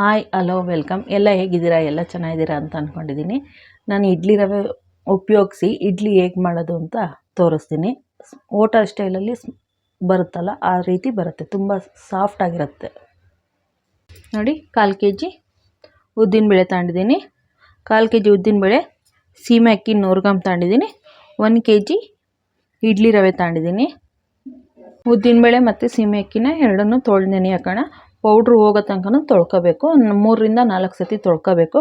Hi, hello, welcome. ಎಲ್ಲ ಹೇಗಿದ್ದೀರಾ? ಎಲ್ಲ ಚೆನ್ನಾಗಿದ್ದೀರಾ ಅಂತ ಅಂದ್ಕೊಂಡಿದ್ದೀನಿ ನಾನು ಇಡ್ಲಿ ರವೆ ಉಪಯೋಗಿಸಿ ಇಡ್ಲಿ ಹೇಗೆ ಮಾಡೋದು ಅಂತ ತೋರಿಸ್ತೀನಿ. ಓಟ ಸ್ಟೈಲಲ್ಲಿ ಬರುತ್ತಲ್ಲ, ಆ ರೀತಿ ಬರುತ್ತೆ. ತುಂಬ ಸಾಫ್ಟಾಗಿರುತ್ತೆ ನೋಡಿ, ಕಾಲು ಕೆ ಜಿ ಉದ್ದಿನಬೇಳೆ ತಗೊಂಡಿದ್ದೀನಿ. ಕಾಲು ಕೆ ಜಿ ಉದ್ದಿನಬೇಳೆ ಸೀಮೆ ಅಕ್ಕಿ ನೂರು ತಗೊಂಡಿದ್ದೀನಿ. ಒಂದು ಕೆ ಜಿ ಇಡ್ಲಿ ರವೆ ತಗೊಂಡಿದ್ದೀನಿ. ಉದ್ದಿನಬೇಳೆ ಮತ್ತು ಸೀಮೆ ಅಕ್ಕಿನ ಎರಡನ್ನೂ ತೊಳೆದೇನೆ ನೆನೆ ಹಾಕೋಣ ಪೌಡ್ರು ಹೋಗೋ ತನಕನೂ ತೊಳ್ಕೊಬೇಕು. ಮೂರರಿಂದ ನಾಲ್ಕು ಸತಿ ತೊಳ್ಕೋಬೇಕು.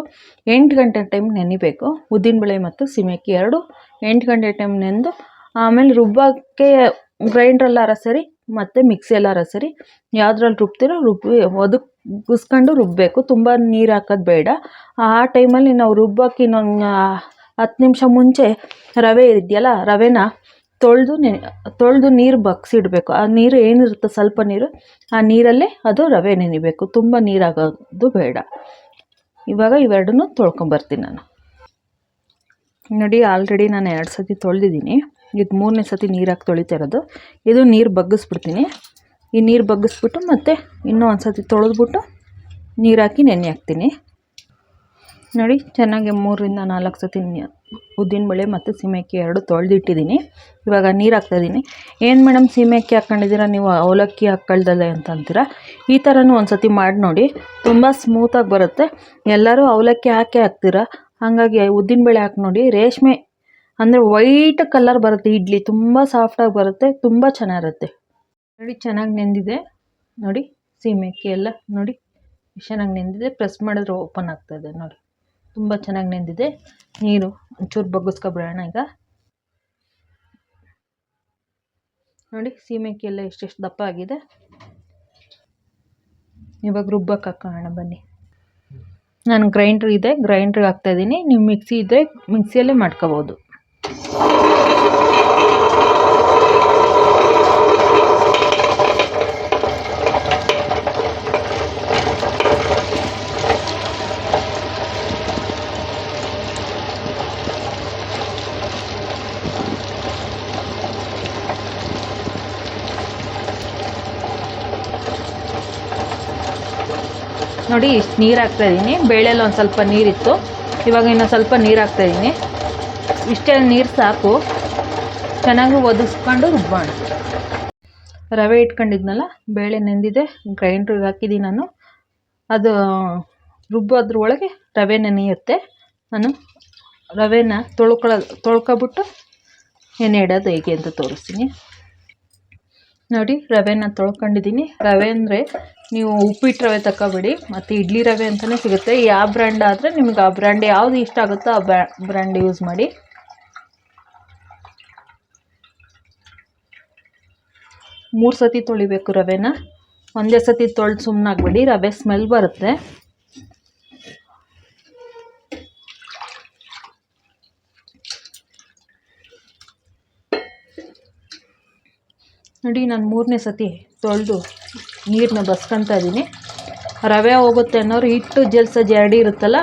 ಎಂಟು ಗಂಟೆ ಟೈಮ್ ನೆನಿಬೇಕು. ಉದ್ದಿನಬೇಳೆ ಮತ್ತು ಸಿಮೆಕ್ಕಿ ಎರಡು. ಎಂಟು ಗಂಟೆ ಟೈಮ್ ನೆನೆದು ಆಮೇಲೆ ರುಬ್ಬೋಕ್ಕೆ ಗ್ರೈಂಡ್ರಲ್ಲಾರ ಸರಿ, ಮತ್ತು ಮಿಕ್ಸಿಯಲ್ಲಾರ ಸರಿ. ಯಾವುದ್ರಲ್ಲಿ ರುಬ್ತಿರೋ ರುಬ್ಬಿ ಒದಗಿಸ್ಕೊಂಡು ರುಬ್ಬಬೇಕು ತುಂಬ ನೀರು ಹಾಕೋದು ಬೇಡ. ಆ ಟೈಮಲ್ಲಿ ನಾವು ರುಬ್ಬೋಕೆ ಇನ್ನೊಂದು, ಹತ್ತು ನಿಮಿಷ ಮುಂಚೆ ರವೆ ಇದೆಯಲ್ಲ, ರವೆನ ತೊಳೆದು ನೆ ತೊಳೆದು ನೀರು ಬಗ್ಸಿಡಬೇಕು. ಆ ನೀರು ಏನಿರುತ್ತೆ ಸ್ವಲ್ಪ ನೀರು, ಆ ನೀರಲ್ಲೇ ಅದು ರವೆ ನೆನಿಬೇಕು. ತುಂಬ ನೀರಾಗೋದು ಬೇಡ. ಇವಾಗ ಇವೆರಡನ್ನು ತೊಳ್ಕೊಂಬರ್ತೀನಿ ನಾನು. ನೋಡಿ, ಆಲ್ರೆಡಿ ನಾನು ಎರಡು ಸತಿ ತೊಳೆದಿದ್ದೀನಿ. ಇದು ಮೂರನೇ ಸತಿ ನೀರಾಗಿ ತೊಳಿತಾ ಇರೋದು. ಇದು ನೀರು ಬಗ್ಗಿಸ್ಬಿಡ್ತೀನಿ. ಈ ನೀರು ಬಗ್ಗಿಸ್ಬಿಟ್ಟು ಮತ್ತು ಇನ್ನೂ ಒಂದು ಸತಿ ತೊಳೆದ್ಬಿಟ್ಟು ನೀರಾಕಿ ನೆನೆ ಹಾಕ್ತೀನಿ. ನೋಡಿ, ಚೆನ್ನಾಗಿ ಮೂರರಿಂದ ನಾಲ್ಕು ಸತಿ ಉದ್ದಿನಬೇಳೆ ಮತ್ತು ಸೀಮೆಅಕ್ಕಿ ಎರಡು ತೊಳೆದಿಟ್ಟಿದ್ದೀನಿ. ಇವಾಗ ನೀರು ಹಾಕ್ತಾಯಿದ್ದೀನಿ ಏನು ಮೇಡಮ್ ಸೀಮೆಅಕ್ಕಿ ಹಾಕ್ಕೊಂಡಿದ್ದೀರಾ ನೀವು ಅವಲಕ್ಕಿ ಹಾಕ್ಕೊಳ್ದಲ್ಲ ಅಂತ ಅಂತೀರಾ? ಈ ಥರನೂ ಒಂದು ಸತಿ ಮಾಡಿ ನೋಡಿ. ತುಂಬ ಸ್ಮೂತಾಗಿ ಬರುತ್ತೆ. ಎಲ್ಲರೂ ಅವಲಕ್ಕಿ ಹಾಕೇ ಹಾಕ್ತೀರಾ? ಹಾಗಾಗಿ ಉದ್ದಿನಬೇಳೆ ಹಾಕಿ ನೋಡಿ. ರೇಷ್ಮೆ ಅಂದರೆ ವೈಟ್ ಕಲರ್ ಬರುತ್ತೆ ಇಡ್ಲಿ. ತುಂಬ ಸಾಫ್ಟಾಗಿ ಬರುತ್ತೆ. ತುಂಬ ಚೆನ್ನಾಗಿರುತ್ತೆ. ನೋಡಿ, ಚೆನ್ನಾಗಿ ನೆಂದಿದೆ. ನೋಡಿ ಸೀಮೆಅಕ್ಕಿ ಎಲ್ಲ ನೋಡಿ. ಚೆನ್ನಾಗಿ ನೆಂದಿದೆ. ಪ್ರೆಸ್ ಮಾಡಿದ್ರೆ ಓಪನ್ ಆಗ್ತಾಯಿದೆ ನೋಡಿ. ತುಂಬ ಚೆನ್ನಾಗಿ ನೆಂದಿದೆ. ನೀರು ಒಂಚೂರು ಬಗ್ಗಿಸ್ಕೊಬಿಡೋಣ ಈಗ. ನೋಡಿ ಸೀಮೆಕ್ಕಿ ಎಲ್ಲ ಎಷ್ಟೆಷ್ಟು ದಪ್ಪ ಆಗಿದೆ. ಇವಾಗ ರುಬ್ಬಕ್ಕೆ ಹಾಕೋಣ ಬನ್ನಿ. ನಾನು ಗ್ರೈಂಡ್ರ್ ಇದೆ ಗ್ರೈಂಡ್ರಿಗೆ ಹಾಕ್ತಾಯಿದ್ದೀನಿ ನೀವು ಮಿಕ್ಸಿ ಇದ್ದರೆ ಮಿಕ್ಸಿಯಲ್ಲೇ ಮಾಡ್ಕೋಬೋದು. ನೋಡಿ, ಇಷ್ಟು ನೀರು ಹಾಕ್ತಾಯಿದ್ದೀನಿ ಬೇಳೆಲ್ಲ ಒಂದು ಸ್ವಲ್ಪ ನೀರಿತ್ತು. ಇವಾಗ ಇನ್ನು ಸ್ವಲ್ಪ ನೀರು ಹಾಕ್ತಾಯಿದ್ದೀನಿ ಇಷ್ಟೇ ನೀರು ಸಾಕು. ಚೆನ್ನಾಗಿ ಒದಿಸ್ಕೊಂಡು ರುಬ್ಬೋಣ. ರವೆ ಇಟ್ಕೊಂಡಿದ್ನಲ್ಲ, ಬೇಳೆ ನೆಂದಿದೆ ಗ್ರೈಂಡ್ರಿಗೆ ಹಾಕಿದ್ದೀನಿ ನಾನು. ಅದು ರುಬ್ಬೋದ್ರ ಒಳಗೆ ರವೆ ನೆನೆಯುತ್ತೆ. ನಾನು ರವೆನ ತೊಳ್ಕೊಳ್ಳೋ ತೊಳ್ಕೊಬಿಟ್ಟು ನೆನೆ ಇಡೋದು ಹೇಗೆ ಅಂತ ತೋರಿಸ್ತೀನಿ. ನೋಡಿ, ರವೆನ ತೊಳ್ಕೊಂಡಿದ್ದೀನಿ ರವೆ ಅಂದರೆ ನೀವು ಉಪ್ಪಿಟ್ಟು ರವೆ ತಗೋಬೇಡಿ ಮತ್ತು ಇಡ್ಲಿ ರವೆ ಅಂತಲೇ ಸಿಗುತ್ತೆ. ಯಾವ ಬ್ರ್ಯಾಂಡ್ ಆದರೆ ನಿಮ್ಗೆ ಆ ಬ್ರ್ಯಾಂಡ್ ಯಾವುದು ಇಷ್ಟ ಆಗುತ್ತೋ ಆ ಬ್ರ್ಯಾ ಬ್ರ್ಯಾಂಡ್ ಯೂಸ್ ಮಾಡಿ. ಮೂರು ಸತಿ ತೊಳಿಬೇಕು ರವೆನ. ಒಂದೇ ಸತಿ ತೊಳೆದು ಸುಮ್ಮನಾಗಬೇಡಿ ರವೆ ಸ್ಮೆಲ್ ಬರುತ್ತೆ. ನೋಡಿ, ನಾನು ಮೂರನೇ ಸತಿ ತೊಳೆದು ನೀರನ್ನ ಬಸ್ಕೊತಾ ಇದ್ದೀನಿ ರವೆ ಹೋಗುತ್ತೆ ಅನ್ನೋರು ಹಿಟ್ಟು ಜಲ್ಸ ಜರಡಿ ಇರುತ್ತಲ್ಲ,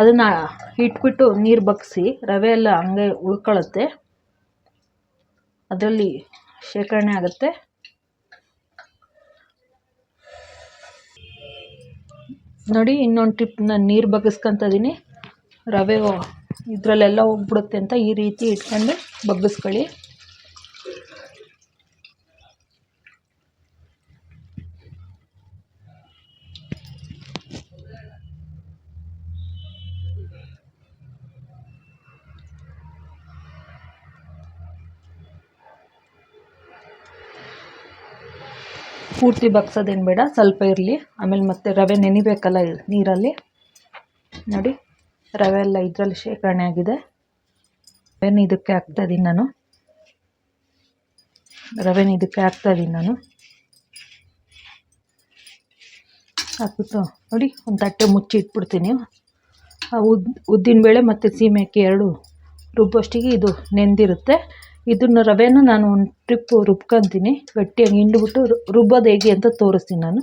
ಅದನ್ನು ಇಟ್ಬಿಟ್ಟು ನೀರು ಬಗ್ಸಿ ರವೆ ಎಲ್ಲ ಹಂಗೆ ಉಳ್ಕೊಳ್ಳುತ್ತೆ ಅದರಲ್ಲಿ ಶೇಖರಣೆ ಆಗುತ್ತೆ. ನೋಡಿ, ಇನ್ನೊಂದು ಟಿಪ್ ನಾನು ನೀರು ಬಗ್ಗಿಸ್ಕೊತ ಇದ್ದೀನಿ ರವೆ ಇದರಲ್ಲೆಲ್ಲ ಹೋಗ್ಬಿಡುತ್ತೆ ಅಂತ ಈ ರೀತಿ ಇಟ್ಕೊಂಡು ಬಗ್ಗಿಸ್ಕೊಳ್ಳಿ ಪೂರ್ತಿ ಬಗ್ಸೋದೇನು ಬೇಡ, ಸ್ವಲ್ಪ ಇರಲಿ. ಆಮೇಲೆ ಮತ್ತೆ ರವೆ ನೆನಿಬೇಕಲ್ಲ ನೀರಲ್ಲಿ. ನೋಡಿ, ರವೆ ಎಲ್ಲ ಇದರಲ್ಲಿ ಶೇಖರಣೆ ಆಗಿದೆ. ರವೆನ ಇದಕ್ಕೆ ಹಾಕ್ತಾಯಿದ್ದೀನಿ ನಾನು. ರವೆನ ಇದಕ್ಕೆ ಹಾಕ್ತಾಯಿದ್ದೀನಿ ನಾನು. ಹಾಕ್ಬಿಟ್ಟು ನೋಡಿ, ಒಂದು ತಟ್ಟೆ ಮುಚ್ಚಿ ಇಟ್ಬಿಡ್ತೀನಿ. ಆ ಉದ್ದಿನ ಬೇಳೆ ಮತ್ತು ಸೀಮೆ ಅಕ್ಕಿ ಎರಡು ರುಬ್ಬೋಷ್ಟಿಗೆ ಇದು ನೆಂದಿರುತ್ತೆ. ಇದನ್ನು ರವೆನ ನಾನು ಒಂದು ಟ್ರಿಪ್ ರುಬ್ಕೊಂತೀನಿ. ಗಟ್ಟಿಯಾಗಿ ಹಿಂಡ್ಬಿಟ್ಟು ರುಬ್ಬೋದು ಹೇಗೆ ಅಂತ ತೋರಿಸ್ತೀನಿ ನಾನು.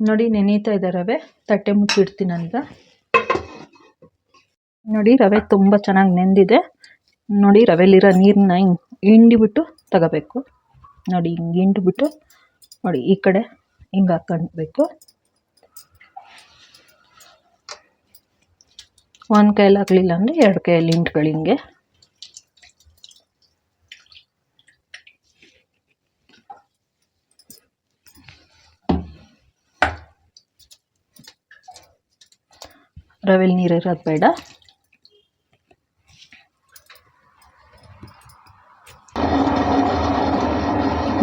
ನೋಡಿ ನೆನೀತಾ ಇದೆ ರವೆ. ತಟ್ಟೆ ಮುಚ್ಚಿಡ್ತೀನಿ ನಾನೀಗ. ನೋಡಿ ರವೆ ತುಂಬ ಚೆನ್ನಾಗಿ ನೆಂದಿದೆ. ನೋಡಿ ರವೆಲಿರೋ ನೀರನ್ನ ಹಿಂಗೆ ಹಿಂಡಿಬಿಟ್ಟು ತಗೋಬೇಕು. ನೋಡಿ ಹಿಂಗೆ ಹಿಂಡಿಬಿಟ್ಟು ನೋಡಿ ಈ ಕಡೆ ಹಿಂಗೆ ಹಾಕೊಂಡ್ಬೇಕು ಒಂದು ಕೈಯಲ್ಲಿ ಹಾಕಲಿಲ್ಲ ಅಂದರೆ ಎರಡು ಕೈಯಲ್ಲಿ ಹಿಂಡ್ಗಳು ಹಿಂಗೆ. ರವೆಲಿ ನೀರು ಇರೋದು ಬೇಡ.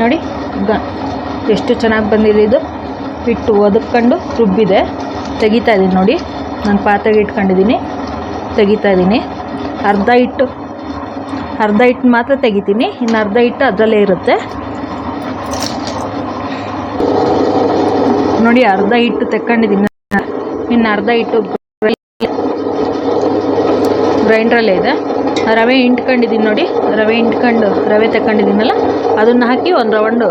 ನೋಡಿ ಎಷ್ಟು ಚೆನ್ನಾಗಿ ಬಂದಿದೆ ಇದು. ಹಿಟ್ಟು ಒದಕ್ಕೊಂಡು ರುಬ್ಬಿದೆ. ತೆಗಿತಾ ಇದ್ದೀನಿ ನೋಡಿ. ನಾನು ಪಾತ್ರೆಗೆ ಇಟ್ಕೊಂಡಿದ್ದೀನಿ ತೆಗಿತಾ ಇದ್ದೀನಿ ಅರ್ಧ ಹಿಟ್ಟು ಅರ್ಧ ಹಿಟ್ಟು ಮಾತ್ರ ತೆಗಿತೀನಿ. ಇನ್ನು ಅರ್ಧ ಹಿಟ್ಟು ಅದರಲ್ಲೇ ಇರುತ್ತೆ. ನೋಡಿ, ಅರ್ಧ ಹಿಟ್ಟು ತೆಕ್ಕೊಂಡಿದ್ದೀನಿ ಇನ್ನು ಅರ್ಧ ಹಿಟ್ಟು ಗ್ರೈಂಡ್ರಲ್ಲೇ ಇದೆ. ರವೆ ಇಂಟ್ಕೊಂಡಿದ್ದೀನಿ ನೋಡಿ. ರವೆ ಇಂಟ್ಕೊಂಡು ರವೆ ತಗೊಂಡಿದ್ದೀನಲ್ಲ ಅದನ್ನು ಹಾಕಿ ಒಂದು ರೌಂಡು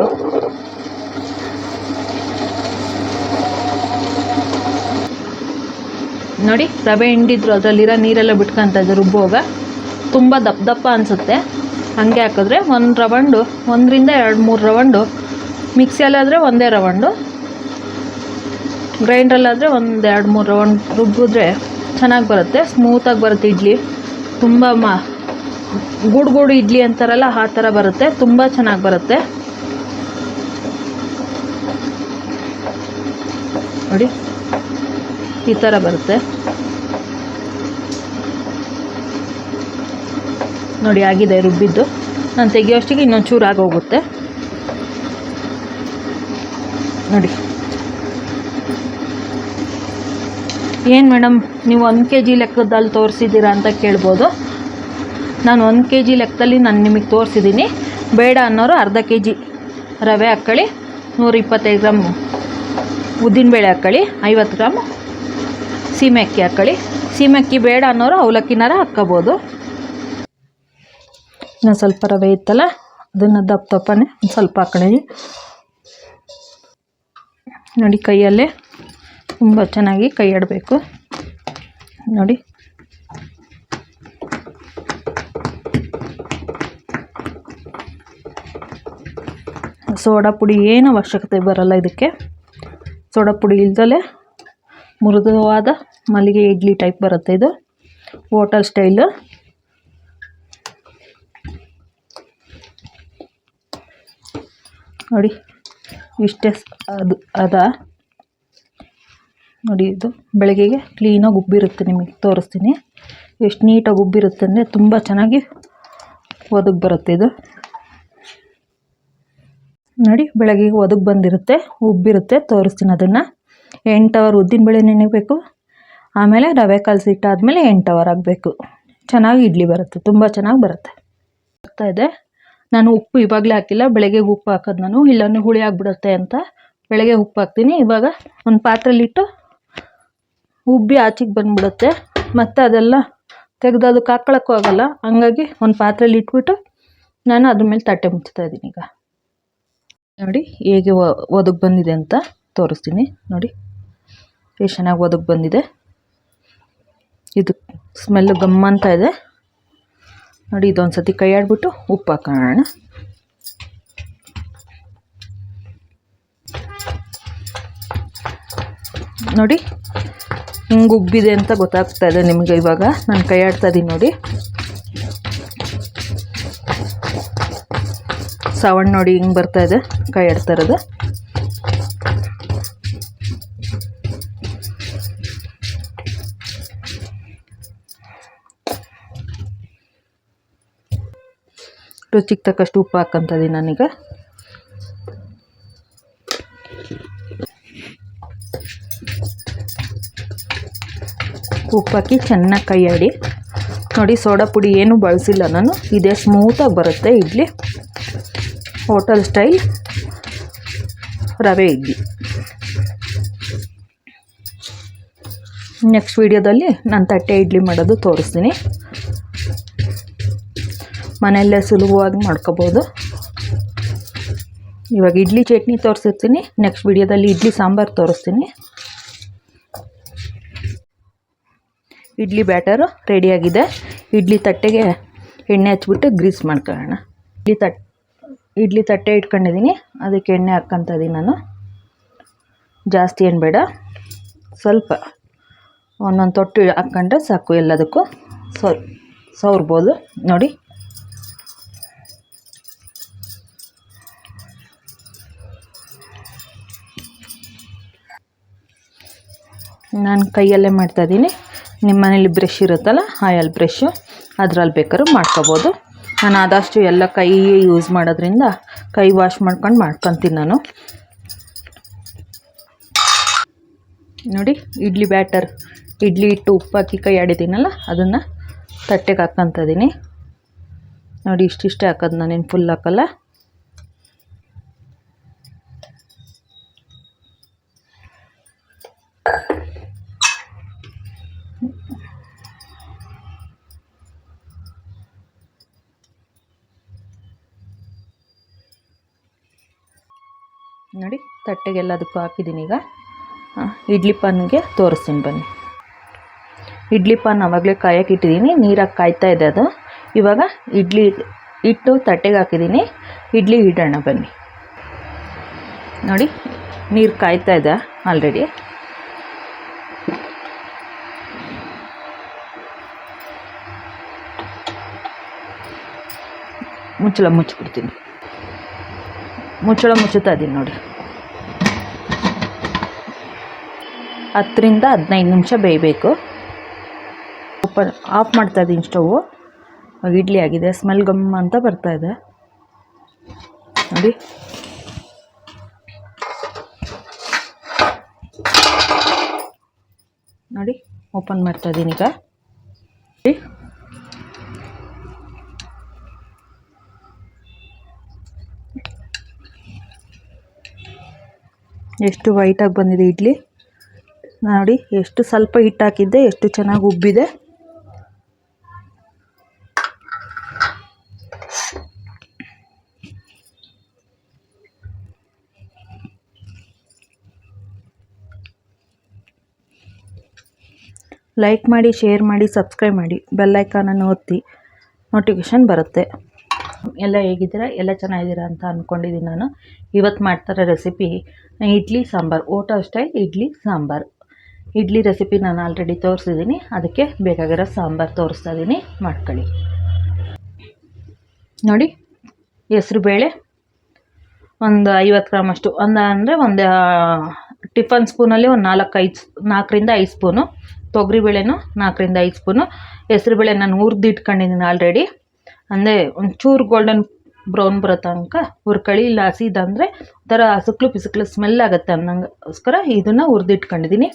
ನೋಡಿ, ರವೆ ಹಿಂಡಿದ್ರು, ಅದರಲ್ಲಿರೋ ನೀರೆಲ್ಲ ಬಿಟ್ಕೊಂತದ್ದು ರುಬ್ಬುವಾಗ ತುಂಬ ದಪ್ಪ ದಪ್ಪ ಅನಿಸುತ್ತೆ. ಹಾಗೆ ಹಾಕಿದ್ರೆ ಒಂದು ರವಂಡು ಒಂದರಿಂದ ಎರಡು ಮೂರು ರವಂಡು ಮಿಕ್ಸಿಯಲ್ಲಾದರೆ ಒಂದೇ ರವಂಡು ಗ್ರೈಂಡ್ರಲ್ಲಾದರೆ ಒಂದು ಎರಡು ಮೂರು ರೌಂಡ್ ರುಬ್ಬಿದ್ರೆ ಚೆನ್ನಾಗಿ ಬರುತ್ತೆ ಸ್ಮೂತಾಗಿ ಬರುತ್ತೆ ಇಡ್ಲಿ. ತುಂಬ ಮ, ಗುಡ್ ಗುಡ್ ಇಡ್ಲಿ ಅಂತಾರಲ್ಲ, ಆ ಥರ ಬರುತ್ತೆ. ತುಂಬ ಚೆನ್ನಾಗಿ ಬರುತ್ತೆ. ನೋಡಿ, ಈ ಥರ ಬರುತ್ತೆ. ನೋಡಿ, ಆಗಿದೆ ರುಬ್ಬಿದ್ದು. ನಾನು ತೆಗಿಯೋಷ್ಟಿಗೆ ಇನ್ನೊಂದು ಚೂರು ಆಗೋಗುತ್ತೆ. ನೋಡಿ. ಏನು ಮೇಡಮ್, ನೀವು ಒಂದು ಕೆ ಜಿ ಲೆಕ್ಕದಲ್ಲಿ ತೋರಿಸಿದ್ದೀರಾ ಅಂತ ಕೇಳ್ಬೋದು. ನಾನು ಒಂದು ಕೆ ಜಿ ಲೆಕ್ಕದಲ್ಲಿ ನಾನು ನಿಮಗೆ ತೋರಿಸಿದ್ದೀನಿ ಬೇಡ ಅನ್ನೋರು ಅರ್ಧ ಕೆ ಜಿ ರವೆ ಹಾಕ್ಕೊಳ್ಳಿ, ನೂರ ಇಪ್ಪತ್ತೈದು ಗ್ರಾಮ್ ಉದ್ದಿನಬೇಳೆ ಹಾಕ್ಕೊಳ್ಳಿ, ಐವತ್ತು ಗ್ರಾಮ್ ಸೀಮೆ ಅಕ್ಕಿ ಹಾಕ್ಕೊಳ್ಳಿ. ಸೀಮೆ ಅಕ್ಕಿ ಬೇಡ ಅನ್ನೋರು ಅವಲಕ್ಕಿನಾರ ಹಾಕ್ಕೋಬೋದು. ಇನ್ನು ಸ್ವಲ್ಪ ರವೆ ಇತ್ತಲ್ಲ, ಅದನ್ನು ದಪ್ಪ ದಪ್ಪನೇ ಸ್ವಲ್ಪ ಹಾಕ್ಕೊಳ್ಳಿ. ನೋಡಿ ಕೈಯಲ್ಲೇ. ತುಂಬ ಚೆನ್ನಾಗಿ ಕೈ ನೋಡಿ. ಸೋಡಾ ಪುಡಿ ಏನು ಅವಶ್ಯಕತೆ ಬರಲ್ಲ ಇದಕ್ಕೆ. ಸೋಡಾ ಪುಡಿ ಇಲ್ದಲೇ ಮೃದುವಾದ ಮಲ್ಲಿಗೆ ಇಡ್ಲಿ ಟೈಪ್ ಬರುತ್ತೆ ಇದು. ಹೋಟೆಲ್ ಸ್ಟೈಲು ನೋಡಿ. ಇಷ್ಟೇ ಅದು ಅದ. ನೋಡಿ ಇದು ಬೆಳಗ್ಗೆಗೆ ಕ್ಲೀನಾಗಿ ಉಬ್ಬಿರುತ್ತೆ ನಿಮಗೆ ತೋರಿಸ್ತೀನಿ. ಎಷ್ಟು ನೀಟಾಗಿ ಉಬ್ಬಿರುತ್ತೆ ಅಂದರೆ ತುಂಬ ಚೆನ್ನಾಗಿ ಒದಗಿ ಬರುತ್ತೆ ಇದು. ನೋಡಿ ಬೆಳಗ್ಗೆಗೆ ಒದಗಿ ಬಂದಿರುತ್ತೆ, ಉಬ್ಬಿರುತ್ತೆ, ತೋರಿಸ್ತೀನಿ ಅದನ್ನು. ಎಂಟು ಅವರ್ ಉದ್ದಿನಬೇಳೆ ನೆನೆಬೇಕು ಆಮೇಲೆ ರವೆ ಕಲಸಿಟ್ಟಾದಮೇಲೆ ಎಂಟು ಅವರ್ ಆಗಬೇಕು. ಚೆನ್ನಾಗಿ ಇಡ್ಲಿ ಬರುತ್ತೆ, ತುಂಬ ಚೆನ್ನಾಗಿ ಬರುತ್ತೆ. ಬರ್ತಾ ಇದೆ. ನಾನು ಉಪ್ಪು ಇವಾಗಲೇ ಹಾಕಿಲ್ಲ ಬೆಳಗ್ಗೆ ಉಪ್ಪು ಹಾಕೋದು ನಾನು. ಇಲ್ಲ ಹುಳಿ ಆಗಿಬಿಡುತ್ತೆ ಅಂತ ಬೆಳಗ್ಗೆ ಉಪ್ಪು ಹಾಕ್ತೀನಿ. ಇವಾಗ ಒಂದು ಪಾತ್ರೆಲಿಟ್ಟು ಉಬ್ಬಿ ಆಚೆಗೆ ಬಂದ್ಬಿಡುತ್ತೆ. ಮತ್ತು ಅದೆಲ್ಲ ತೆಗೆದು ಅದಕ್ಕೆ ಹಾಕ್ಕೊಳಕ್ಕೂ ಆಗಲ್ಲ. ಹಂಗಾಗಿ ಒಂದು ಪಾತ್ರೆಲಿ ಇಟ್ಬಿಟ್ಟು ನಾನು ಅದ್ರ ಮೇಲೆ ತಟ್ಟೆ ಮುಚ್ಚುತ್ತಾ ಇದ್ದೀನಿ ಈಗ. ನೋಡಿ ಹೇಗೆ ಒದಗಿ ಬಂದಿದೆ ಅಂತ ತೋರಿಸ್ತೀನಿ. ನೋಡಿ ಎಷ್ಟು ಚೆನ್ನಾಗಿ ಒದಗಿ ಬಂದಿದೆ. ಇದು ಸ್ಮೆಲ್ಲು ಗಮ್ಮ ಅಂತ ಇದೆ. ನೋಡಿ ಇದೊಂದು ಸತಿ ಕೈ ಆಡ್ಬಿಟ್ಟು ಉಪ್ಪು ಹಾಕೋಣ. ನೋಡಿ ಹಿಂಗೆ ಉಬ್ಬಿದೆ ಅಂತ ಗೊತ್ತಾಗ್ತಾ ಇದೆ ನಿಮಗೆ ಇವಾಗ. ನಾನು ಕೈ ಆಡ್ತಾ ಇದ್ದೀನಿ ನೋಡಿ. ಸೌಂಡ್ ನೋಡಿ ಹಿಂಗೆ ಬರ್ತಾ ಇದೆ, ಕೈ ಆಡ್ತಾ ಇರೋದು. ರುಚಿಗೆ ತಕ್ಕಷ್ಟು ಉಪ್ಪು ಹಾಕ್ಕಂತ ಇದೀನಿ ನಾನೀಗ. ಉಪ್ಪು ಹಾಕಿ ಚೆನ್ನಾಗಿ ಕೈ ಆಡಿ ನೋಡಿ, ಸೋಡಾ ಪುಡಿ ಏನು ಬಳಸಿಲ್ಲ ನಾನು. ಇದೇ ಸ್ಮೂತಾಗಿ ಬರುತ್ತೆ ಇಡ್ಲಿ. ಹೋಟೆಲ್ ಸ್ಟೈಲ್ ರವೆ ಇಡ್ಲಿ. ನೆಕ್ಸ್ಟ್ ವೀಡಿಯೋದಲ್ಲಿ ನಾನು ತಟ್ಟೆ ಇಡ್ಲಿ ಮಾಡೋದು ತೋರಿಸ್ತೀನಿ. ಮನೆಯಲ್ಲೇ ಸುಲಭವಾಗಿ ಮಾಡ್ಕೋಬೋದು. ಇವಾಗ ಇಡ್ಲಿ ಚಟ್ನಿ ತೋರಿಸಿರ್ತೀನಿ. ನೆಕ್ಸ್ಟ್ ವೀಡಿಯೋದಲ್ಲಿ ಇಡ್ಲಿ ಸಾಂಬಾರು ತೋರಿಸ್ತೀನಿ. ಇಡ್ಲಿ ಬ್ಯಾಟರು ರೆಡಿಯಾಗಿದೆ. ಇಡ್ಲಿ ತಟ್ಟೆಗೆ ಎಣ್ಣೆ ಹಚ್ಬಿಟ್ಟು ಗ್ರೀಸ್ ಮಾಡ್ಕೊಳ್ಳೋಣ. ಇಡ್ಲಿ ತಟ್, ಇಡ್ಲಿ ತಟ್ಟೆ ಇಟ್ಕೊಂಡಿದ್ದೀನಿ. ಅದಕ್ಕೆ ಎಣ್ಣೆ ಹಾಕ್ಕೊಂತ ಇದ್ದೀನಿ ನಾನು. ಜಾಸ್ತಿ ಏನು ಬೇಡ. ಸ್ವಲ್ಪ ಒಂದೊಂದು ತೊಟ್ಟು ಹಾಕ್ಕೊಂಡ್ರೆ ಸಾಕು ಎಲ್ಲದಕ್ಕೂ. ಸೌ, ಸೌರ್ಬೋದು. ನೋಡಿ. ನಾನು ಕೈಯಲ್ಲೇ ಮಾಡ್ತಾಯಿದ್ದೀನಿ ನಿಮ್ಮ ಮನೇಲಿ ಬ್ರಷ್ ಇರುತ್ತಲ್ಲ ಆಯಲ್ ಬ್ರಷ್ಷು ಅದರಲ್ಲಿ ಬೇಕಾದ್ರೂ ಮಾಡ್ಕೋಬೋದು. ನಾನು ಆದಷ್ಟು ಎಲ್ಲ ಕೈ ಯೂಸ್ ಮಾಡೋದ್ರಿಂದ ಕೈ ವಾಶ್ ಮಾಡ್ಕೊಂಡು ಮಾಡ್ಕೊತೀನಿ ನಾನು. ನೋಡಿ, ಇಡ್ಲಿ ಬ್ಯಾಟರ್ ಇಡ್ಲಿ ಹಿಟ್ಟು, ಉಪ್ಪು ಹಾಕಿ ಕೈ ಆಡಿದ್ದೀನಲ್ಲ, ಅದನ್ನು ತಟ್ಟೆಗೆ ಹಾಕ್ಕೊಂತಿದ್ದೀನಿ ನೋಡಿ, ಇಷ್ಟಿಷ್ಟೇ ಹಾಕೋದು ನಾನೇನು ಫುಲ್ ಹಾಕಲ್ಲ. ನೋಡಿ ತಟ್ಟೆಗೆಲ್ಲದಕ್ಕೂ ಹಾಕಿದ್ದೀನಿ ಈಗ. ಇಡ್ಲಿ ಪಾನ್ಗೆ ತೋರಿಸ್ತೀನಿ ಬನ್ನಿ. ಇಡ್ಲಿ ಪಾನ್ ಆವಾಗಲೇ ಕಾಯಕ್ಕೆ ಇಟ್ಟಿದ್ದೀನಿ, ನೀರಾಗಿ ಕಾಯ್ತಾ ಇದೆ ಅದು. ಇವಾಗ ಇಡ್ಲಿ ಇಟ್ಟು ತಟ್ಟೆಗೆ ಹಾಕಿದ್ದೀನಿ, ಇಡ್ಲಿ ಇಡೋಣ ಬನ್ನಿ. ನೋಡಿ, ನೀರು ಕಾಯ್ತಾ ಇದೆ ಆಲ್ರೆಡಿ. ಮುಚ್ಚಳ ಮುಚ್ಚಿಬಿಡ್ತೀನಿ. ಮುಚ್ಚಳ ಮುಚ್ಚುತ್ತಾ ಇದ್ದೀನಿ ನೋಡಿ. ಹತ್ತರಿಂದ ಹದಿನೈದು ನಿಮಿಷ ಬೇಯಬೇಕು. ಓಪನ್ ಆಫ್ ಮಾಡ್ತಾ ಇದ್ದೀನಿ ಸ್ಟೌವು ಇಡ್ಲಿ ಆಗಿದೆ ಸ್ಮೆಲ್ ಗಮ್ ಅಂತ ಬರ್ತಾ ಇದೆ. ನೋಡಿ. ನೋಡಿ ಓಪನ್ ಮಾಡ್ತಾ ಇದ್ದೀನಿ ಈಗ. ಎಷ್ಟು ವೈಟಾಗಿ ಬಂದಿದೆ ಇಡ್ಲಿ. ನೋಡಿ, ಎಷ್ಟು ಸ್ವಲ್ಪ ಹಿಟ್ಟು ಹಾಕಿದ್ದೆ ಎಷ್ಟು ಚೆನ್ನಾಗಿ ಉಬ್ಬಿದೆ. ಲೈಕ್ ಮಾಡಿ ಶೇರ್ ಮಾಡಿ ಸಬ್ಸ್ಕ್ರೈಬ್ ಮಾಡಿ ಬೆಲ್ ಐಕಾನನ್ನು ಒತ್ತಿ ನೋಟಿಫಿಕೇಷನ್ ಬರುತ್ತೆ. ಎಲ್ಲ ಹೇಗಿದ್ದೀರಾ? ಎಲ್ಲ ಚೆನ್ನಾಗಿದ್ದೀರಾ ಅಂತ ಅಂದ್ಕೊಂಡಿದ್ದೀನಿ ನಾನು. ಇವತ್ತು ಮಾಡ್ತಾರೆ ರೆಸಿಪಿ ಇಡ್ಲಿ ಸಾಂಬಾರು. ಓಟೋ ಸ್ಟೈಲ್ ಇಡ್ಲಿ ಸಾಂಬಾರು. ಇಡ್ಲಿ ರೆಸಿಪಿ ನಾನು ಆಲ್ರೆಡಿ ತೋರಿಸಿದ್ದೀನಿ ಅದಕ್ಕೆ ಬೇಕಾಗಿರೋ ಸಾಂಬಾರು ತೋರಿಸ್ತಾ ಇದ್ದೀನಿ ಮಾಡ್ಕೊಳ್ಳಿ. ನೋಡಿ, ಹೆಸ್ರು ಬೇಳೆ, ಒಂದು ಐವತ್ತು ಗ್ರಾಮ್ ಅಷ್ಟು. ಒಂದು ಅಂದರೆ ಒಂದು ಟಿಫನ್ ಸ್ಪೂನಲ್ಲಿ ಒಂದು ನಾಲ್ಕೈದು ನಾಲ್ಕರಿಂದ ಐದು ಸ್ಪೂನು ತೊಗರಿಬೇಳೆನೂ ನಾಲ್ಕರಿಂದ ಐದು ಸ್ಪೂನು ಹೆಸ್ರುಬೇಳೆ ನಾನು ಹುರ್ದು ಇಟ್ಕೊಂಡಿದ್ದೀನಿ ಆಲ್ರೆಡಿ ಅಂದರೆ ಒಂಚೂರು ಗೋಲ್ಡನ್ ಬ್ರೌನ್ ಬರೋ ತನಕ ಹುರ್ಕೊಳ್ಳಿ. ಇಲ್ಲ ಹಸಿದಂದರೆ ಒಂಥರ ಹಸುಕ್ಲು ಪಿಸುಕ್ಲು ಸ್ಮೆಲ್ ಆಗುತ್ತೆ ಅನ್ನೋಂಗೋಸ್ಕರ ಇದನ್ನು ಹುರಿದಿಟ್ಕೊಂಡಿದ್ದೀನಿ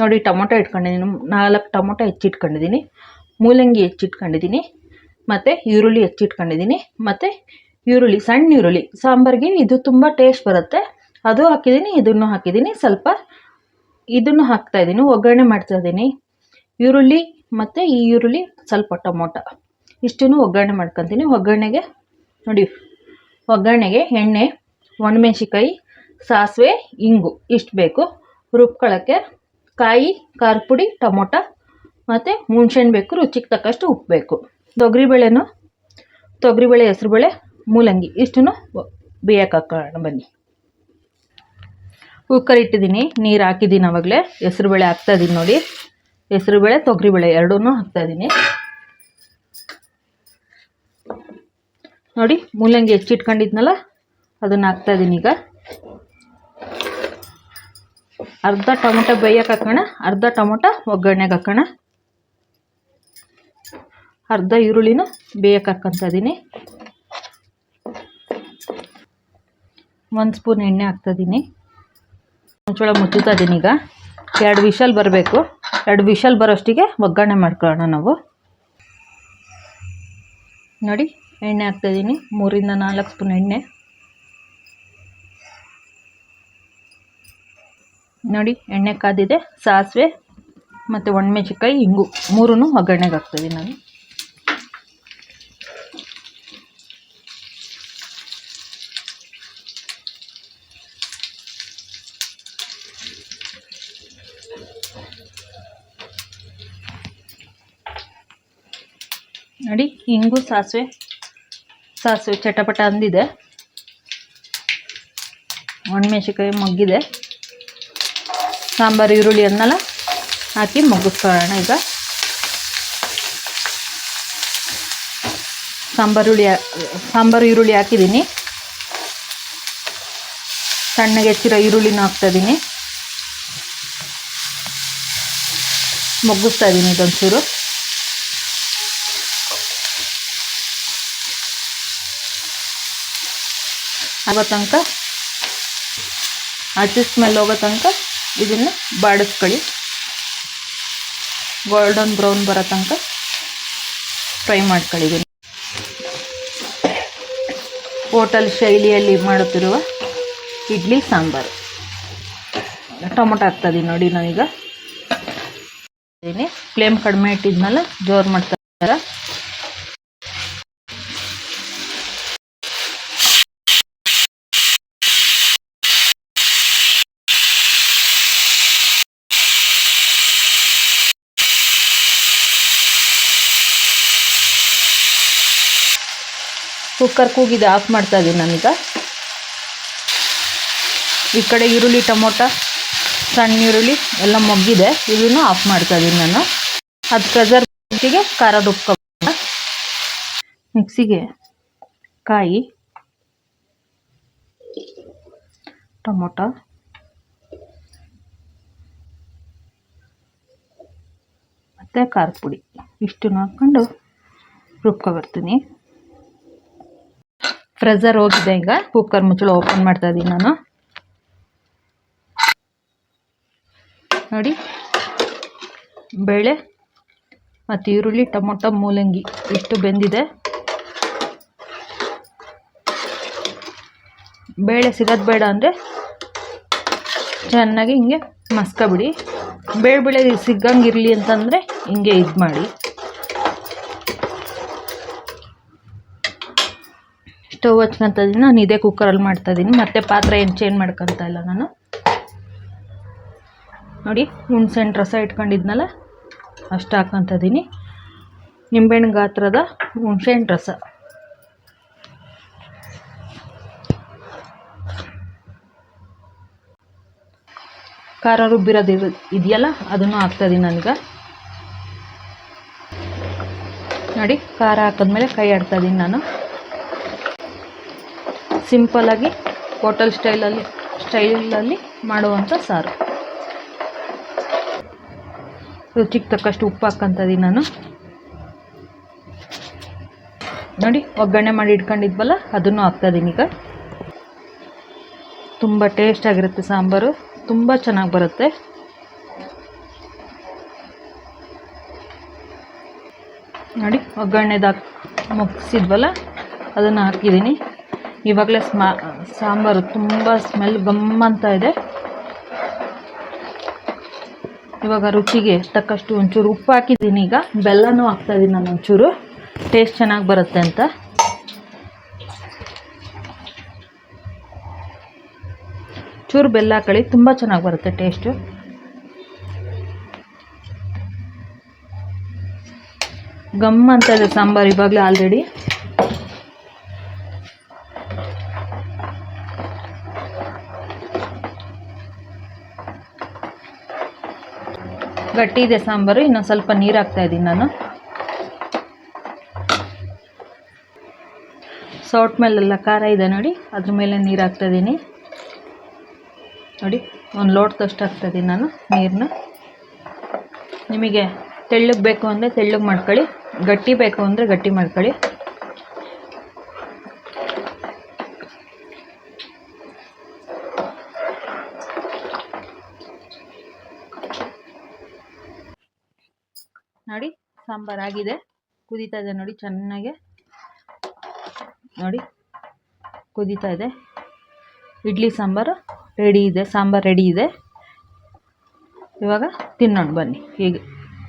ನೋಡಿ ಟೊಮೊಟೊ ಇಟ್ಕೊಂಡಿದ್ದೀನಿ. ನಾಲ್ಕು ಟೊಮೊಟೊ ಹೆಚ್ಚಿಟ್ಕೊಂಡಿದ್ದೀನಿ. ಮೂಲಂಗಿ ಹೆಚ್ಚಿಟ್ಕೊಂಡಿದ್ದೀನಿ. ಮತ್ತು ಈರುಳ್ಳಿ ಹೆಚ್ಚಿಟ್ಕೊಂಡಿದ್ದೀನಿ. ಮತ್ತು ಈರುಳ್ಳಿ, ಸಣ್ಣ ಈರುಳ್ಳಿ. ಸಾಂಬಾರಿಗೆ ಇದು ತುಂಬ ಟೇಸ್ಟ್ ಬರುತ್ತೆ. ಅದು ಹಾಕಿದ್ದೀನಿ, ಇದನ್ನು ಹಾಕಿದ್ದೀನಿ. ಸ್ವಲ್ಪ ಇದನ್ನು ಹಾಕ್ತಾಯಿದ್ದೀನಿ ಒಗ್ಗರಣೆ ಮಾಡ್ತಾಯಿದ್ದೀನಿ ಈರುಳ್ಳಿ ಮತ್ತು ಈ ಈರುಳ್ಳಿ ಸ್ವಲ್ಪ ಟೊಮೊಟೊ. ಇಷ್ಟನ್ನು ಒಗ್ಗರಣೆ ಮಾಡ್ಕೊತೀನಿ. ಒಗ್ಗರಣೆಗೆ ನೋಡಿ, ಒಗ್ಗರಣೆಗೆ ಎಣ್ಣೆ ಒಣಮೆಣ್ಸಿಕಾಯಿ ಸಾಸಿವೆ, ಇಂಗು ಇಷ್ಟು ಬೇಕು. ರುಬ್ಕೊಳ್ಳೋಕ್ಕೆ ಕಾಯಿ, ಖಾರ ಪುಡಿ, ಟೊಮೊಟೊ, ಮತ್ತು ಹುಣ್ಸೆಹಣ್ಣು ಬೇಕು, ರುಚಿಗೆ ತಕ್ಕಷ್ಟು ಉಪ್ಪು ಬೇಕು. ತೊಗರಿಬೇಳೆನು, ತೊಗರಿಬೇಳೆ ಹೆಸ್ರುಬೇಳೆ, ಮೂಲಂಗಿ, ಇಷ್ಟನ್ನು ಬೇಯಕ್ಕೆ ಹಾಕೋಣ ಬನ್ನಿ. ಕುಕ್ಕರ್ ಇಟ್ಟಿದ್ದೀನಿ, ನೀರು ಹಾಕಿದ್ದೀನಿ ಆವಾಗಲೇ ಹಾಕ್ತಾ ಹಾಕ್ತಾಯಿದ್ದೀನಿ ನೋಡಿ. ಹೆಸ್ರುಬೇಳೆ, ತೊಗರಿಬೇಳೆ ಎರಡೂ ಹಾಕ್ತಾಯಿದ್ದೀನಿ ನೋಡಿ, ಮೂಲಂಗಿ ಹೆಚ್ಚಿಟ್ಕೊಂಡಿದ್ನಲ್ಲ, ಅದನ್ನು ಹಾಕ್ತಾಯಿದ್ದೀನಿ ಈಗ. ಅರ್ಧ ಟೊಮೊಟೊ ಬೇಯಕ್ಕೆ ಹಾಕೋಣ, ಅರ್ಧ ಟೊಮೊಟೊ ಒಗ್ಗರಣೆಗೆ ಹಾಕೋಣ. ಅರ್ಧ ಈರುಳ್ಳಿನ ಬೇಯಕ್ಕೆ ಹಾಕ್ಕೊಂತ ಇದ್ದೀನಿ ಒಂದು ಸ್ಪೂನ್ ಎಣ್ಣೆ ಹಾಕ್ತಾಯಿದ್ದೀನಿ ಮುಚ್ಚಳ ಮುಚ್ಚುತ್ತಾ ಇದ್ದೀನಿ ಈಗ. ಎರಡು ವಿಷಲ್ ಬರಬೇಕು. ಎರಡು ವಿಷಲ್ ಬರೋಷ್ಟಿಗೆ ಒಗ್ಗರಣೆ ಮಾಡ್ಕೊಳ್ಳೋಣ ನಾವು. ನೋಡಿ, ಎಣ್ಣೆ ಹಾಕ್ತಾಯಿದ್ದೀನಿ ಮೂರಿಂದ ನಾಲ್ಕು ಸ್ಪೂನ್ ಎಣ್ಣೆ. ನೋಡಿ, ಎಣ್ಣೆ ಕಾದಿದೆ, ಸಾಸಿವೆ ಮತ್ತು ಒಣಮೆಣ್ಸಿಕಾಯಿ ಇಂಗು. ಮೂರೂ ಒಗ್ಗರಣೆಗೆ ಹಾಕ್ತೀವಿ ನಾನು ನೋಡಿ, ಇಂಗು, ಸಾಸಿವೆ ಸಾಸಿವೆ ಚಟಪಟ ಅಂದಿದೆ. ಒಣಮೆಣ್ಸಿಕಾಯಿ ಮಗ್ಗಿದೆ. ಸಾಂಬಾರು, ಈರುಳ್ಳಿ ಅದನ್ನೆಲ್ಲ ಹಾಕಿ ಮುಗಿಸ್ಕೊಳ್ಳೋಣ ಈಗ. ಸಾಂಬಾರು ಹುಳಿ ಸಾಂಬಾರು, ಈರುಳ್ಳಿ ಹಾಕಿದ್ದೀನಿ. ಸಣ್ಣಗೆ ಹೆಚ್ಚಿರೋ ಈರುಳ್ಳಿನ ಹಾಕ್ತಾಯಿದ್ದೀನಿ ಮುಗ್ಗಿಸ್ತಾ ಇದ್ದೀನಿ ಇದೊಂಚೂರು. ಆಗೋ ತನಕ ಅಡ್ಜಸ್ಟ್ಮೆಲ್ ಹೋಗೋ ತನಕ ಇದನ್ನು ಬಾಡಿಸ್ಕೊಳ್ಳಿ. ಗೋಲ್ಡನ್ ಬ್ರೌನ್ ಬರೋ ತನಕ ಫ್ರೈ ಮಾಡ್ಕೊಳ್ಳಿ ಹೋಟೆಲ್ ಶೈಲಿಯಲ್ಲಿ ಮಾಡುತ್ತಿರುವ ಇಡ್ಲಿ, ಸಾಂಬಾರು. ಟೊಮೊಟೊ ಹಾಕ್ತಾಯಿದ್ದೀನಿ ನೋಡಿ ನಾವೀಗ ಫ್ಲೇಮ್ ಕಡಿಮೆ ಇಟ್ಟಿದ್ಮೇಲೆ ಜೋರು ಮಾಡ್ತಾ ಕುಕ್ಕರ್ ಕೂಗಿದೆ ಆಫ್ ಮಾಡ್ತಾ ಇದ್ದೀನಿ ನಾನೀಗ. ಈ ಕಡೆ ಈರುಳ್ಳಿ, ಟೊಮೊಟೊ, ಸಣ್ಣ ಈರುಳ್ಳಿ ಎಲ್ಲ ಮೊಗ್ಗಿದೆ. ಇದನ್ನು ಆಫ್ ಮಾಡ್ತಾ ಇದ್ದೀನಿ ನಾನು. ಅದು ಪ್ರೆಸರ್ ಮಿಕ್ಸಿಗೆ ಖಾರ ರುಬ್ಕೊ ಮಿಕ್ಸಿಗೆ ಕಾಯಿ, ಟೊಮೊಟೊ, ಮತ್ತು ಖಾರದ ಪುಡಿ. ಇಷ್ಟನ್ನು ಹಾಕ್ಕೊಂಡು ರುಬ್ಕೊ ಬರ್ತೀನಿ. ಪ್ರೆಸರ್ ಹೋಗಿದೆ ಈಗ. ಕುಕ್ಕರ್ ಮುಚ್ಚಳ ಓಪನ್ ಮಾಡ್ತಾ ಇದ್ದೀನಿ ನಾನು. ನೋಡಿ. ಬೇಳೆ ಮತ್ತು ಈರುಳ್ಳಿ, ಟೊಮೊಟೊ, ಮೂಲಂಗಿ ಇಷ್ಟು ಬೆಂದಿದೆ. ಬೇಳೆ ಸಿಗೋದು ಬೇಡ ಅಂದರೆ ಚೆನ್ನಾಗಿ ಹಿಂಗೆ ಮಸ್ಕೊಬಿಡಿ. ಬೇಳೆ ಬೇಳೆ ಸಿಗಂಗಿರಲಿ ಅಂತಂದರೆ ಹಿಂಗೆ ಇದು ಮಾಡಿ ಸ್ಟವ್ ಹಚ್ಕೊಂತ ಇದ್ದೀನಿ. ನಾನು ಇದೇ ಕುಕ್ಕರಲ್ಲಿ ಮಾಡ್ತಾ ಇದ್ದೀನಿ. ಮತ್ತೆ ಪಾತ್ರೆ ಏನು ಚೇಂಜ್ ಮಾಡ್ಕೊತ ಇಲ್ಲ ನಾನು. ನೋಡಿ ಹುಣ್ಸೆಹಣ್ಣು ರಸ ಇಟ್ಕೊಂಡಿದ್ನಲ್ಲ, ಅಷ್ಟು ಹಾಕ್ಕೊತ ಇದ್ದೀನಿ. ನಿಂಬೆಹಣ್ಣು ಗಾತ್ರದ ಹುಣ್ಸೆಹಣ್ಣು ರಸ. ಖಾರ ರುಬ್ಬಿರೋದು ಇದೆಯಲ್ಲ, ಅದನ್ನು ಹಾಕ್ತಾ ಇದ್ದೀನಿ ನನಗೆ. ನೋಡಿ, ಖಾರ ಹಾಕಿದ್ಮೇಲೆ ಕೈ ಆಡ್ತಾ ಇದ್ದೀನಿ ನಾನು. ಸಿಂಪಲಾಗಿ ಹೋಟೆಲ್ ಸ್ಟೈಲಲ್ಲಿ ಸ್ಟೈಲಲ್ಲಿ ಮಾಡುವಂಥ ಸಾರು. ರುಚಿಗೆ ತಕ್ಕಷ್ಟು ಉಪ್ಪು ಹಾಕ್ಕೊಂತ ಇದೀನಿ ನಾನು. ನೋಡಿ, ಒಗ್ಗರಣೆ ಮಾಡಿ ಇಟ್ಕೊಂಡಿದ್ವಲ್ಲ, ಅದನ್ನು ಹಾಕ್ತಾಯಿದ್ದೀನಿ ಈಗ. ತುಂಬ ಟೇಸ್ಟಾಗಿರುತ್ತೆ ಸಾಂಬಾರು. ತುಂಬ ಚೆನ್ನಾಗಿ ಬರುತ್ತೆ. ನೋಡಿ ಒಗ್ಗರಣೆದಾಗ ಮುಗಿಸಿದ್ವಲ್ಲ, ಅದನ್ನು ಹಾಕಿದ್ದೀನಿ ಇವಾಗಲೇ ಸ್ಮಾ, ಸಾಂಬಾರು ತುಂಬ ಸ್ಮೆಲ್ ಗಮ್ಮಂತ ಇದೆ. ಇವಾಗ ರುಚಿಗೆ ತಕ್ಕಷ್ಟು ಒಂಚೂರು ಉಪ್ಪು ಹಾಕಿದ್ದೀನಿ ಈಗ. ಬೆಲ್ಲನೂ ಹಾಕ್ತಾಯಿದ್ದೀನಿ ನಾನು ಒಂಚೂರು. ಟೇಸ್ಟ್ ಚೆನ್ನಾಗಿ ಬರುತ್ತೆ ಅಂತ. ಚೂರು ಬೆಲ್ಲ ಹಾಕೊಳ್ಳಿ, ತುಂಬ ಚೆನ್ನಾಗಿ ಬರುತ್ತೆ ಟೇಸ್ಟು ಗಮ್ ಅಂತ ಇದೆ ಸಾಂಬಾರು ಇವಾಗಲೇ ಆಲ್ರೆಡಿ ಗಟ್ಟಿ ಇದೆ ಸಾಂಬಾರು, ಇನ್ನೊಂದು ಸ್ವಲ್ಪ ನೀರು ಹಾಕ್ತಾ ಇದ್ದೀನಿ ನಾನು. ಸೌಟ್ ಮೇಲೆಲ್ಲ ಖಾರ ಇದೆ ನೋಡಿ, ಅದ್ರ ಮೇಲೆ ನೀರು ಹಾಕ್ತಾ ಇದ್ದೀನಿ. ನೋಡಿ, ಒಂದು ಲೋಟದಷ್ಟು ಹಾಕ್ತಾ ಇದ್ದೀನಿ ನಾನು ನೀರನ್ನ ನಿಮಗೆ ತೆಳ್ಳಗೆ ಬೇಕು ಅಂದರೆ ತೆಳ್ಳಗೆ ಮಾಡ್ಕೊಳ್ಳಿ, ಗಟ್ಟಿ ಬೇಕು ಅಂದರೆ ಗಟ್ಟಿ ಮಾಡ್ಕೊಳ್ಳಿ ನೋಡಿ ಸಾಂಬಾರು ಆಗಿದೆ. ಕುದೀತಾ ಇದೆ ನೋಡಿ, ಚೆನ್ನಾಗೆ. ನೋಡಿ, ಕುದೀತಾ ಇದೆ. ಇಡ್ಲಿ ಸಾಂಬಾರು ರೆಡಿ ಇದೆ, ಸಾಂಬಾರು ರೆಡಿ ಇದೆ. ಇವಾಗ ತಿನ್ನೋಣ, ಬನ್ನಿ, ಹೀಗೆ,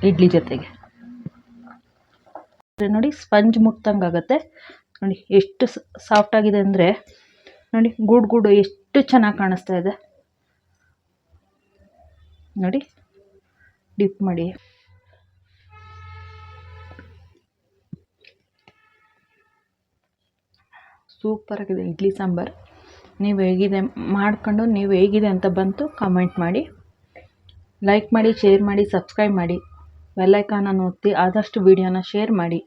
ಇಡ್ಲಿ ಜೊತೆಗೆ. ನೋಡಿ, ಸ್ಪಂಜ್ ಮುಟ್ದಂಗೆ ಆಗುತ್ತೆ. ನೋಡಿ, ಎಷ್ಟು ಸಾಫ್ಟ್ ಆಗಿದೆ ಅಂದರೆ, ನೋಡಿ, ಗೂಡು ಗೂಡು ಎಷ್ಟು ಚೆನ್ನಾಗಿ ಕಾಣಿಸ್ತಾ ಇದೆ. ನೋಡಿ ಡಿಪ್ ಮಾಡಿ. ಸೂಪರಾಗಿದೆ ಇಡ್ಲಿ ಸಾಂಬಾರು. ನೀವು ಹೇಗಿದೆ ಮಾಡ್ಕೊಂಡು ನೀವು ಹೇಗಿದೆ ಅಂತ ಬಂತು ಕಮೆಂಟ್ ಮಾಡಿ. ಲೈಕ್ ಮಾಡಿ ಶೇರ್ ಮಾಡಿ ಸಬ್ಸ್ಕ್ರೈಬ್ ಮಾಡಿ. ಬೆಲ್ಲೈಕಾನನ್ನು ಒತ್ತಿ ಆದಷ್ಟು ವೀಡಿಯೋನ ಶೇರ್ ಮಾಡಿ.